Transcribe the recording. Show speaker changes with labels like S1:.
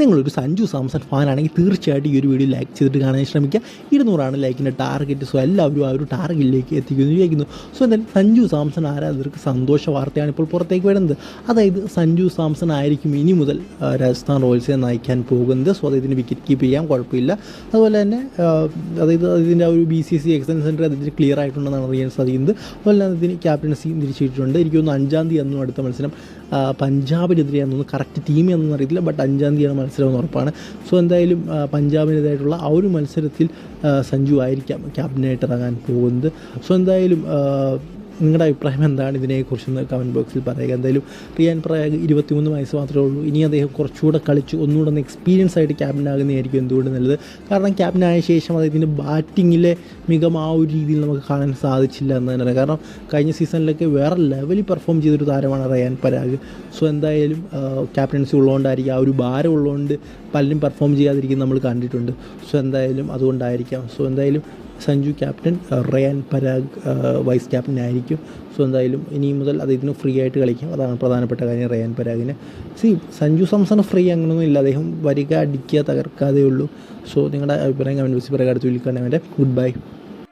S1: നിങ്ങളൊരു സഞ്ജു സാംസൺ ഫാൻ ആണെങ്കിൽ തീർച്ചയായിട്ടും ഈ ഒരു വീഡിയോ ലൈക്ക് ചെയ്തിട്ട് കാണാൻ ശ്രമിക്കുക. ഇരുന്നൂറാണ് ലൈക്കിന്റെ ടാർഗറ്റ് സോ എല്ലാവരും ആ ഒരു ടാർഗറ്റിലേക്ക് എത്തിക്കുന്നു വിചാരിക്കുന്നു. സോ എന്തായാലും സഞ്ജു സാംസൺ ആരാധകർക്ക് സന്തോഷ വാർത്തയാണ് ഇപ്പോൾ പുറത്തേക്ക് വരുന്നത്. അതായത് സഞ്ജു സാംസൺ ആയിരിക്കും ഇനി മുതൽ രാജസ്ഥാൻ റോയൽസിനെ നയിക്കാൻ പോകുന്നത്. സോ അദ്ദേഹത്തിന് വിക്കറ്റ് കീപ്പ് ചെയ്യാൻ കുഴപ്പമില്ല. അതുപോലെ തന്നെ അതായത് അതിന്റെ ആ ഒരു B C C exam centre അതിന് ക്ലിയർ ആയിട്ടുണ്ടെന്നാണ് അറിയാൻ സാധിക്കുന്നത്. അതുപോലെ തന്നെ ഇതിന് ക്യാപ്റ്റൻസിയും തിരിച്ചിട്ടുണ്ട്. എനിക്കൊന്ന് അഞ്ചാം തീയതി അന്നും അടുത്ത മത്സരം. പഞ്ചാബിനെതിരെയാണെന്ന് കറക്റ്റ് ടീം എന്നൊന്നും അറിയത്തില്ല. ബട്ട് അഞ്ചാം തീയതിയാണ് മത്സരം ഉറപ്പാണ്. സോ എന്തായാലും ആ, പഞ്ചാബിനെതിരായിട്ടുള്ള ആ ഒരു മത്സരത്തിൽ സഞ്ജു ആയിരിക്കാം ക്യാപ്റ്റനായിട്ട് ഇറങ്ങാൻ പോകുന്നത്. സോ എന്തായാലും നിങ്ങളുടെ അഭിപ്രായം എന്താണ്? ഇതിനെക്കുറിച്ചൊന്ന് കമന്റ് ബോക്സിൽ പറയുക. എന്തായാലും റിയാൻ പ്രയാഗ് ഇരുപത്തിമൂന്ന് വയസ്സ് മാത്രമേ ഉള്ളൂ. ഇനി അദ്ദേഹം കുറച്ചുകൂടെ കളിച്ച് ഒന്നുകൂടെ ഒന്ന് എക്സ്പീരിയൻസ് ആയിട്ട് ക്യാപ്റ്റനാകുന്നതായിരിക്കും എന്തുകൊണ്ട് നല്ലത്. കാരണം ക്യാപ്റ്റനായ ശേഷം അദ്ദേഹത്തിന്റെ ബാറ്റിങ്ങിലെ മികം ആ ഒരു രീതിയിൽ നമുക്ക് കാണാൻ സാധിച്ചില്ല എന്ന് തന്നെ കാരണം കഴിഞ്ഞ സീസണിലൊക്കെ വേറെ ലെവലിൽ പെർഫോം ചെയ്തൊരു താരമാണ് റിയാൻ പരാഗ് സോ എന്തായാലും ക്യാപ്റ്റൻസി ഉള്ളതുകൊണ്ടായിരിക്കും ആ ഒരു ഭാരം ഉള്ളതുകൊണ്ട് പലരും പെർഫോം ചെയ്യാതിരിക്കും നമ്മൾ കണ്ടിട്ടുണ്ട്. സോ എന്തായാലും അതുകൊണ്ടായിരിക്കാം. സോ എന്തായാലും Sanju captain Riyan Parag vice captain ആയിരിക്കും. സോ എന്തായാലും ഇനി മുതൽ അദ്ദേഹത്തിന് ഫ്രീ ആയിട്ട് കളിക്കാം. അതാണ് പ്രധാനപ്പെട്ട കാര്യം റയാൻ പരാഗിന്. സി സഞ്ജു സാംസൺ ഫ്രീ അങ്ങനെയൊന്നും ഇല്ല. അദ്ദേഹം വരിക അടിക്കുക തകർക്കാതേ ഉള്ളൂ. സോ നിങ്ങളുടെ അഭിപ്രായം കമന്റ് ബോക്സിൽ പറയുക വിളിക്കാൻ ഗുഡ് ബൈ.